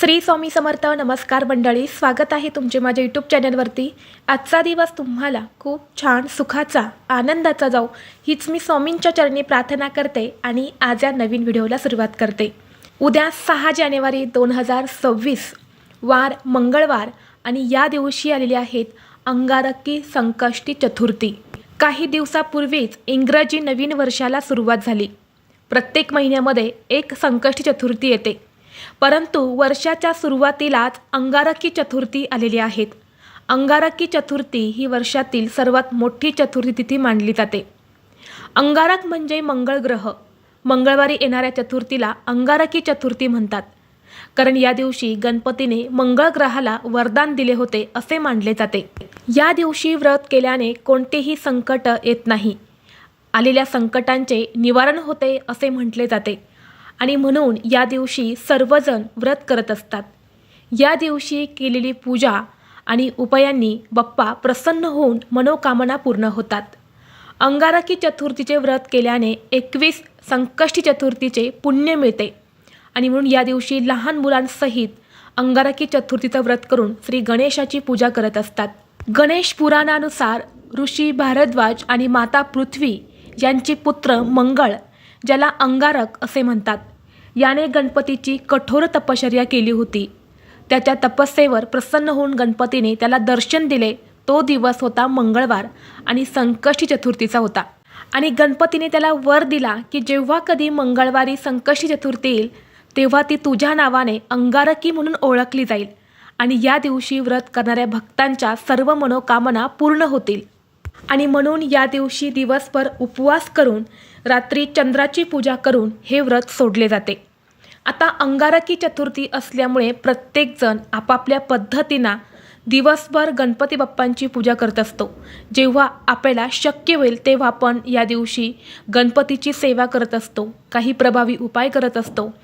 श्री स्वामी समर्थ नमस्कार मंडळी. स्वागत आहे तुमचे माझ्या यूट्यूब चॅनलवरती आजचा दिवस तुम्हाला खूप छान सुखाचा आनंदाचा जाऊ हीच मी स्वामींच्या चरणी प्रार्थना करते आणि आज या नवीन व्हिडिओला सुरुवात करते. उद्या सहा जानेवारी दोन हजार सव्वीस वार मंगळवार आणि या दिवशी आलेली आहेत अंगारकी संकष्टी चतुर्थी. काही दिवसापूर्वीच इंग्रजी नवीन वर्षाला सुरुवात झाली. प्रत्येक महिन्यामध्ये एक संकष्टी चतुर्थी येते. परंतु वर्षाच्या सुरुवातीलाच अंगारकी चतुर्थी आलेली आहेत. अंगारकी चतुर्थी ही वर्षातील सर्वात मोठी चतुर्थी तिथी मानली जाते. अंगारक म्हणजे मंगळ ग्रह. मंगळवारी येणाऱ्या चतुर्थीला अंगारकी चतुर्थी म्हणतात. कारण या दिवशी गणपतीने मंगळ ग्रहाला वरदान दिले होते असे मानले जाते. या दिवशी व्रत केल्याने कोणतेही संकट येत नाही. आलेल्या संकटांचे निवारण होते असे म्हटले जाते. आणि म्हणून या दिवशी सर्वजण व्रत करत असतात. या दिवशी केलेली पूजा आणि उपायांनी बाप्पा प्रसन्न होऊन मनोकामना पूर्ण होतात. अंगारकी चतुर्थीचे व्रत केल्याने एकवीस संकष्टी चतुर्थीचे पुण्य मिळते. आणि म्हणून या दिवशी लहान मुलांसहित अंगारकी चतुर्थीचं व्रत करून श्री गणेशाची पूजा करत असतात. गणेश पुराणानुसार ऋषी भारद्वाज आणि माता पृथ्वी यांचे पुत्र मंगळ ज्याला अंगारक असे म्हणतात. याने गणपतीची कठोर तपश्चर्या केली होती. त्याच्या तपस्येवर प्रसन्न होऊन गणपतीने त्याला दर्शन दिले. तो दिवस होता मंगळवार आणि संकष्टी चतुर्थीचा होता. आणि गणपतीने त्याला वर दिला की जेव्हा कधी मंगळवारी संकष्टी चतुर्थी येईल तेव्हा ती तुझ्या नावाने अंगारकी म्हणून ओळखली जाईल आणि या दिवशी व्रत करणाऱ्या भक्तांच्या सर्व मनोकामना पूर्ण होतील. आणि म्हणून या दिवशी दिवसभर उपवास करून रात्री चंद्राची पूजा करून हे व्रत सोडले जाते. आता अंगारकी चतुर्थी असल्यामुळे प्रत्येकजण आपापल्या पद्धतीनं दिवसभर गणपती बाप्पांची पूजा करत असतो. जेव्हा आपल्याला शक्य होईल तेव्हा आपण या दिवशी गणपतीची सेवा करत असतो. काही प्रभावी उपाय करत असतो.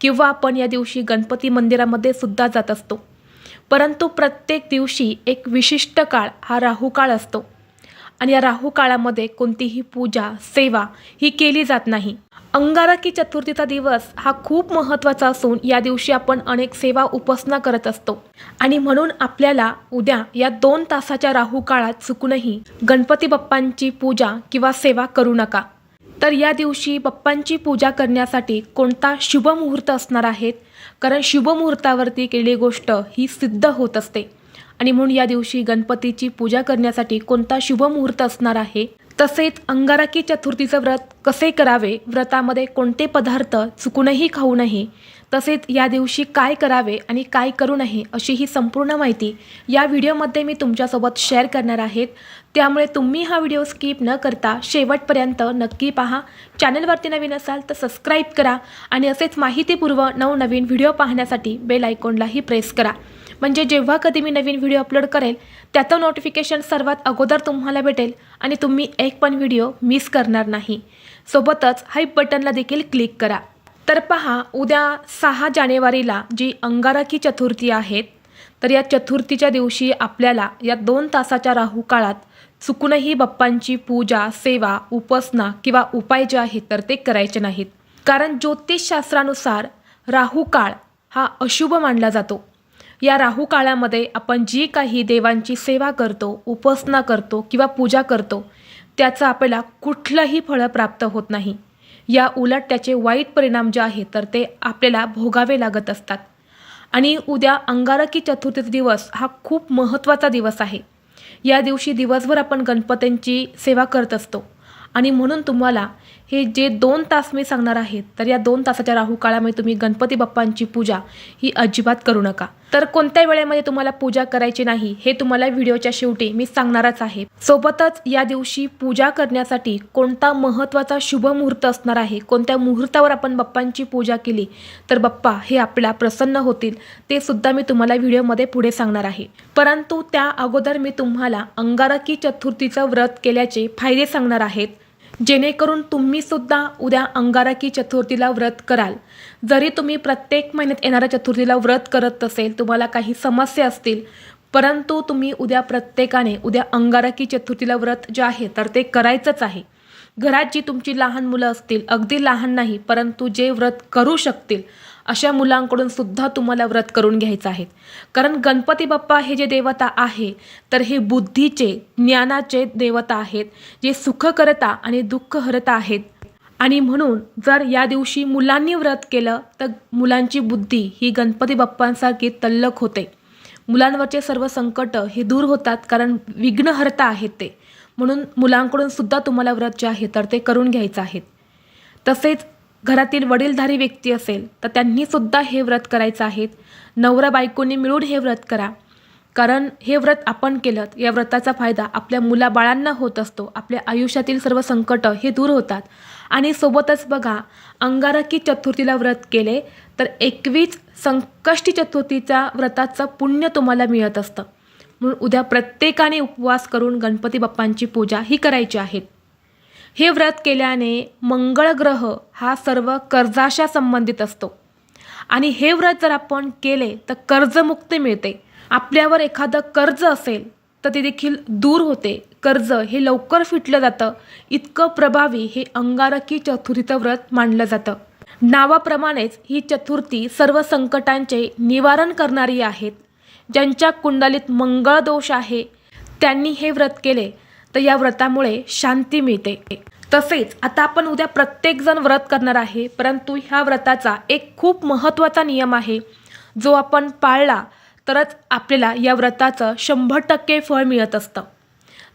किंवा आपण या दिवशी गणपती मंदिरामध्ये सुद्धा जात असतो. परंतु प्रत्येक दिवशी एक विशिष्ट काळ हा राहूकाळ असतो. आणि या राहू काळामध्ये कोणतीही पूजा सेवा ही केली जात नाही. अंगारकी चतुर्थीचा दिवस हा खूप महत्त्वाचा असून या दिवशी आपण अनेक सेवा उपासना करत असतो. आणि म्हणून आपल्याला उद्या या दोन तासाच्या राहू काळात चुकूनही गणपती बाप्पांची पूजा किंवा सेवा करू नका. तर या दिवशी बाप्पांची पूजा करण्यासाठी कोणता शुभ मुहूर्त असणार आहेत? कारण शुभ मुहूर्तावरती केलेली गोष्ट ही सिद्ध होत असते. आणि म्हणून या दिवशी गणपतीची पूजा करण्यासाठी कोणता शुभ मुहूर्त असणार आहे? तसेच अंगारकी चतुर्थीचं व्रत कसे करावे? व्रतामध्ये कोणते पदार्थ चुकूनही खाऊ नये? तसेच या दिवशी काय करावे आणि काय करू नये अशी ही संपूर्ण माहिती या व्हिडिओमध्ये मी तुमच्यासोबत शेअर करणार आहेत त्यामुळे तुम्ही हा व्हिडिओ स्किप न करता शेवटपर्यंत नक्की पहा. चॅनलवरती नवीन असाल तर सबस्क्राईब करा आणि असेच माहितीपूर्व नवनवीन व्हिडिओ पाहण्यासाठी बेल आयकॉनलाही प्रेस करा. म्हणजे जेव्हा कधी मी नवीन व्हिडिओ अपलोड करेल त्याचं नोटिफिकेशन सर्वात अगोदर तुम्हाला भेटेल आणि तुम्ही एक पण व्हिडिओ मिस करणार नाही. सोबतच हाईप बटनला देखील क्लिक करा. तर पहा उद्या सहा जानेवारीला जी अंगारकी चतुर्थी आहेत तर या चतुर्थीच्या दिवशी आपल्याला या दोन तासाच्या राहू काळात चुकूनही बाप्पांची पूजा सेवा उपासना किंवा उपाय जे आहेत तर ते करायचे नाहीत. कारण ज्योतिषशास्त्रानुसार राहू काळ हा अशुभ मानला जातो. या राहू काळामध्ये आपण जी काही देवांची सेवा करतो उपासना करतो किंवा पूजा करतो त्याचं आपल्याला कुठलंही फळं प्राप्त होत नाही. या उलट त्याचे वाईट परिणाम जे आहेत तर ते आपल्याला भोगावे लागत असतात. आणि उद्या अंगारकी चतुर्थीचा दिवस हा खूप महत्त्वाचा दिवस आहे. या दिवशी दिवसभर आपण गणपतींची सेवा करत असतो. आणि म्हणून तुम्हाला हे जे दोन तास मी सांगणार आहे तर या दोन तासाच्या राहू काळामध्ये तुम्ही गणपती बाप्पांची पूजा ही अजिबात करू नका. तर कोणत्या वेळेमध्ये तुम्हाला पूजा करायची नाही हे तुम्हाला व्हिडिओच्या शेवटी मी सांगणारच आहे. सोबतच या दिवशी पूजा करण्यासाठी कोणता महत्त्वाचा शुभ मुहूर्त असणार आहे कोणत्या मुहूर्तावर आपण बाप्पांची पूजा केली तर बाप्पा हे आपल्या प्रसन्न होतील ते सुद्धा मी तुम्हाला व्हिडिओमध्ये पुढे सांगणार आहे. परंतु त्या अगोदर मी तुम्हाला अंगारकी चतुर्थीचं व्रत केल्याचे फायदे सांगणार आहेत. जेणेकरून तुम्ही सुद्धा उद्या अंगारकी चतुर्थीला व्रत कराल. जरी तुम्ही प्रत्येक महिन्यात येणाऱ्या चतुर्थीला व्रत करत असेल तुम्हाला काही समस्या असतील परंतु तुम्ही उद्या प्रत्येकाने उद्या अंगारकी चतुर्थीला व्रत जे आहे तर ते करायचंच आहे. घरात जी तुमची लहान मुलं असतील अगदी लहान नाही परंतु जे व्रत करू शकतील अशा मुलांकडून सुद्धा तुम्हाला व्रत करून घ्यायचं आहे. कारण गणपती बाप्पा हे जे देवता आहे तर हे बुद्धीचे ज्ञानाचे देवता आहेत जे सुख करता आणि दुःख हरता आहेत. आणि म्हणून जर या दिवशी मुलांनी व्रत केलं तर मुलांची बुद्धी ही गणपती बाप्पांसारखी तल्लक होते. मुलांवरचे सर्व संकट हे दूर होतात कारण विघ्नहर्ता आहेत ते. म्हणून मुलांकडून सुद्धा तुम्हाला व्रत जे आहे तर ते करून घ्यायचं आहे. तसेच घरातील वडीलधारी व्यक्ती असेल तर त्यांनीसुद्धा हे व्रत करायचं आहेत नवरा बायकोनी मिळून हे व्रत करा. कारण हे व्रत आपण केलं या व्रताचा फायदा आपल्या मुलाबाळांना होत असतो. आपल्या आयुष्यातील सर्व संकट हे दूर होतात. आणि सोबतच बघा अंगारकी चतुर्थीला व्रत केले तर एकवीस संकष्टी चतुर्थीच्या व्रताचं पुण्य तुम्हाला मिळत असतं. म्हणून उद्या प्रत्येकाने उपवास करून गणपती बाप्पांची पूजा ही करायची आहे. हे व्रत केल्याने मंगळ ग्रह हा सर्व कर्जाशा संबंधित असतो. आणि हे व्रत जर आपण केले तर कर्जमुक्ती मिळते. आपल्यावर एखादं कर्ज असेल तर ते देखील दूर होते. कर्ज हे लवकर फिटलं जातं. इतकं प्रभावी हे अंगारकी चतुर्थीचं व्रत मानलं जातं. नावाप्रमाणेच ही चतुर्थी सर्व संकटांचे निवारण करणारी आहेत. ज्यांच्या कुंडलीत मंगळ दोष आहे त्यांनी हे व्रत केले. तर या व्रतामुळे शांती मिळते. तसेच आता आपण उद्या प्रत्येकजण व्रत करणार आहे परंतु ह्या व्रताचा एक खूप महत्त्वाचा नियम आहे. जो आपण पाळला तरच आपल्याला या व्रताचं शंभर टक्के फळ मिळत असतं.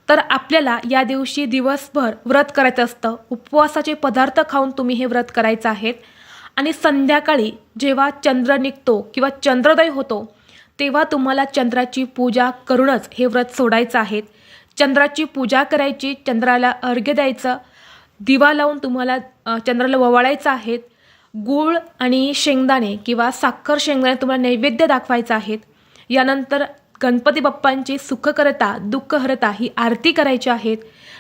तर आपल्याला या दिवशी दिवसभर व्रत करायचं असतं. उपवासाचे पदार्थ खाऊन तुम्ही हे व्रत करायचं आहेत. आणि संध्याकाळी जेव्हा चंद्र निघतो किंवा चंद्रोदय होतो तेव्हा तुम्हाला चंद्राची पूजा करूनच हे व्रत सोडायचं आहे. चंद्राची पूजा करायची चंद्राला अर्घ्य द्यायचं. दिवा लावून तुम्हाला चंद्राला ववाळायचं आहेत. गूळ आणि शेंगदाणे किंवा साखर शेंगदाणे तुम्हाला नैवेद्य दाखवायचं आहेत. यानंतर गणपती बाप्पांची सुखकरता दुःखहरता ही आरती करायची आहेत.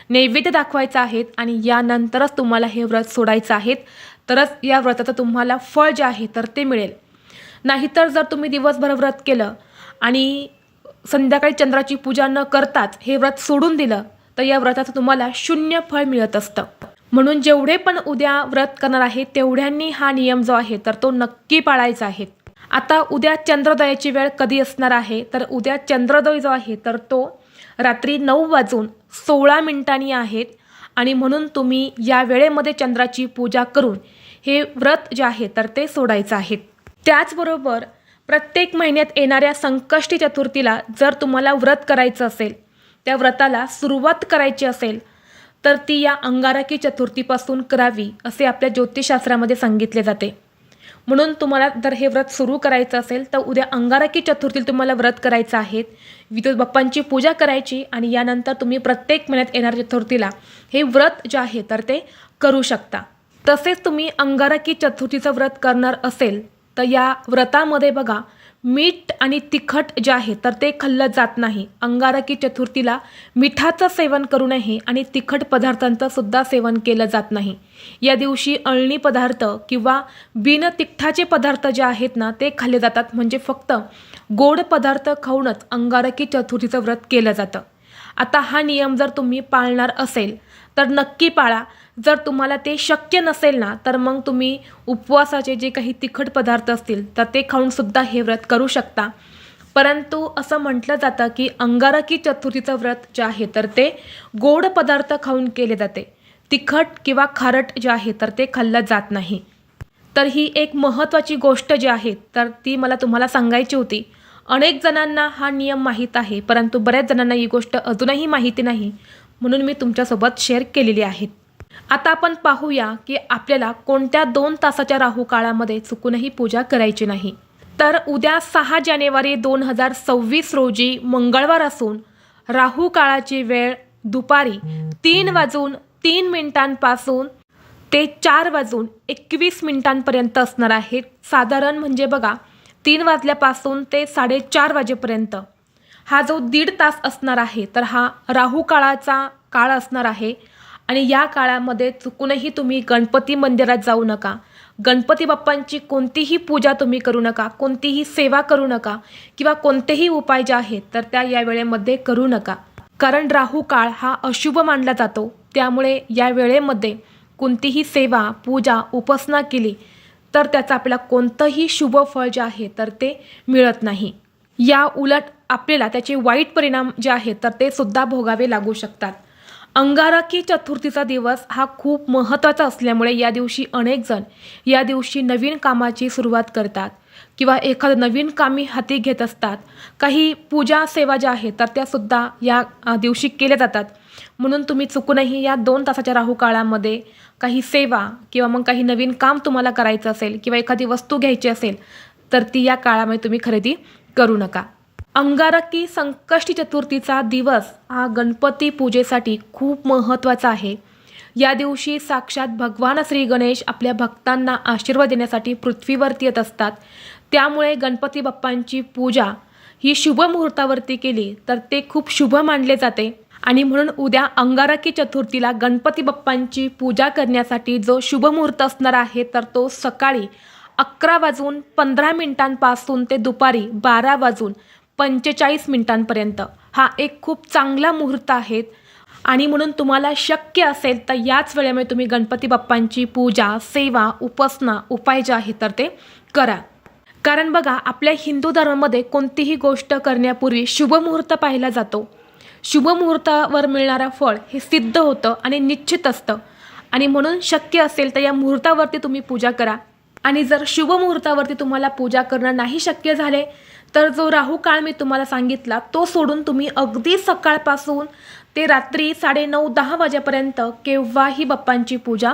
नैवेद्य दाखवायचं आहेत आणि यानंतरच तुम्हाला हे व्रत सोडायचं आहेत. तरच या व्रताचं तुम्हाला फळ जे आहे तर ते मिळेल. नाहीतर जर तुम्ही दिवसभर व्रत केलं आणि संध्याकाळी चंद्राची पूजा न करताच हे व्रत सोडून दिलं तर या व्रताचं तुम्हाला शून्य फळ मिळत असतं. म्हणून जेवढे पण उद्या व्रत करणार आहे तेवढ्यांनी हा नियम जो आहे तर तो नक्की पाळायचा आहे. आता उद्या चंद्रोदयाची वेळ कधी असणार आहे तर उद्या चंद्रोदय जो आहे तर तो रात्री नऊ वाजून सोळा मिनिटांनी आहेत आणि म्हणून तुम्ही या वेळेमध्ये चंद्राची पूजा करून हे व्रत जे आहे तर ते सोडायचं आहे. त्याचबरोबर प्रत्येक महिन्यात येणाऱ्या संकष्टी चतुर्थीला जर तुम्हाला व्रत करायचं असेल त्या व्रताला सुरुवात करायची असेल तर ती या अंगारकी चतुर्थीपासून करावी असे आपल्या ज्योतिषशास्त्रामध्ये सांगितले जाते. म्हणून तुम्हाला जर हे व्रत सुरू करायचं असेल तर उद्या अंगारकी चतुर्थीला तुम्हाला व्रत करायचं आहे. विद्युत बाप्पांची पूजा करायची आणि यानंतर तुम्ही प्रत्येक महिन्यात येणाऱ्या चतुर्थीला हे व्रत जे आहे तर ते करू शकता. तसेच तुम्ही अंगारकी चतुर्थीचं व्रत करणार असेल तर या व्रतामध्ये बघा मीठ आणि तिखट जे आहे तर ते खाल्लं जात नाही. अंगारकी चतुर्थीला मिठाचं सेवन करू नये आणि तिखट पदार्थांचं सुद्धा सेवन केलं जात नाही. या दिवशी अळणी पदार्थ किंवा बिनतिखटाचे पदार्थ जे आहेत ना ते खाल्ले जातात. म्हणजे फक्त गोड पदार्थ खाऊनच अंगारकी चतुर्थीचं व्रत केलं जातं. आता हा नियम जर तुम्ही पाळणार असेल तर नक्की पाळा. जर तुम्हाला ते शक्य नसेल ना तर मग तुम्ही उपवासाचे जे काही तिखट पदार्थ असतील तर ते खाऊनसुद्धा हे व्रत करू शकता. परंतु असं म्हटलं जातं की अंगारकी चतुर्थीचं व्रत जे आहे तर ते गोड पदार्थ खाऊन केले जाते. तिखट किंवा खारट जे आहे तर ते खाल्लं जात नाही. तर ही एक महत्त्वाची गोष्ट जी आहे तर ती मला तुम्हाला सांगायची होती. अनेक जणांना हा नियम माहीत आहे परंतु बऱ्याच जणांना ही गोष्ट अजूनही माहिती नाही म्हणून मी तुमच्यासोबत शेअर केलेली आहे. आता आपण पाहूया की आपल्याला कोणत्या दोन तासाच्या राहू काळामध्ये चुकूनही पूजा करायची नाही. तर उद्या सहा जानेवारी दोन हजार सव्वीस रोजी मंगळवार असून राहू काळाची वेळ दुपारी तीन वाजून तीन मिनिटांपासून ते चार वाजून एकवीस मिनिटांपर्यंत असणार आहे. साधारण म्हणजे बघा तीन वाजल्यापासून ते साडेचार वाजेपर्यंत. हा जो दीड तास असणार आहे तर हा राहू काळाचा काळ असणार आहे. आणि या काळामध्ये चुकूनही तुम्ही गणपती मंदिरात जाऊ नका. गणपती बाप्पांची कोणतीही पूजा तुम्ही करू नका कोणतीही सेवा करू नका किंवा कोणतेही उपाय जे आहेत तर त्या या वेळेमध्ये करू नका. कारण राहू काळ हा अशुभ मानला जातो. त्यामुळे या वेळेमध्ये कोणतीही सेवा पूजा उपासना केली तर त्याचं आपल्याला कोणतंही शुभ फळ जे आहे तर ते मिळत नाही. या उलट आपल्याला त्याचे वाईट परिणाम जे आहेत तर ते सुद्धा भोगावे लागू शकतात. अंगारकी चतुर्थीचा दिवस हा खूप महत्त्वाचा असल्यामुळे या दिवशी अनेक जण या दिवशी नवीन कामाची सुरुवात करतात किंवा एखादं नवीन कामी हाती घेत असतात. काही पूजा सेवा ज्या आहेत तर त्यासुद्धा या दिवशी केल्या जातात. म्हणून तुम्ही चुकूनही या दोन तासाच्या राहू काळामध्ये काही सेवा किंवा मग काही नवीन काम तुम्हाला करायचं असेल किंवा एखादी वस्तू घ्यायची असेल तर ती या काळामध्ये तुम्ही खरेदी करू नका. अंगारकी संकष्टी चतुर्थीचा दिवस हा गणपती पूजेसाठी खूप महत्त्वाचा आहे. या दिवशी साक्षात भगवान श्री गणेश आपल्या भक्तांना आशीर्वाद देण्यासाठी पृथ्वीवरती येत असतात. त्यामुळे गणपती बाप्पांची पूजा ही शुभ मुहूर्तावरती केली तर ते खूप शुभ मानले जाते. आणि म्हणून उद्या अंगारकी चतुर्थीला गणपती बाप्पांची पूजा करण्यासाठी जो शुभ मुहूर्त असणार आहे तर तो सकाळी अकरा वाजून पंधरा मिनिटांपासून ते दुपारी बारा वाजून पंचेचाळीस मिनिटांपर्यंत. हा एक खूप चांगला मुहूर्त आहे आणि म्हणून तुम्हाला शक्य असेल तर याच वेळेमध्ये तुम्ही गणपती बाप्पांची पूजा सेवा उपासना उपाय जे आहे तर ते करा. कारण बघा आपल्या हिंदू धर्मामध्ये कोणतीही गोष्ट करण्यापूर्वी शुभ मुहूर्त पाहिला जातो. शुभ मुहूर्तावर मिळणारं फळ हे सिद्ध होतं आणि निश्चित असतं. आणि म्हणून शक्य असेल तर या मुहूर्तावरती तुम्ही पूजा करा. आणि जर शुभ मुहूर्तावरती तुम्हाला पूजा करणं नाही शक्य झाले तर जो राहू काळ मी तुम्हाला सांगितला तो सोडून तुम्ही अगदी सकाळपासून ते रात्री साडेनऊ दहा वाजेपर्यंत केव्हाही बाप्पांची पूजा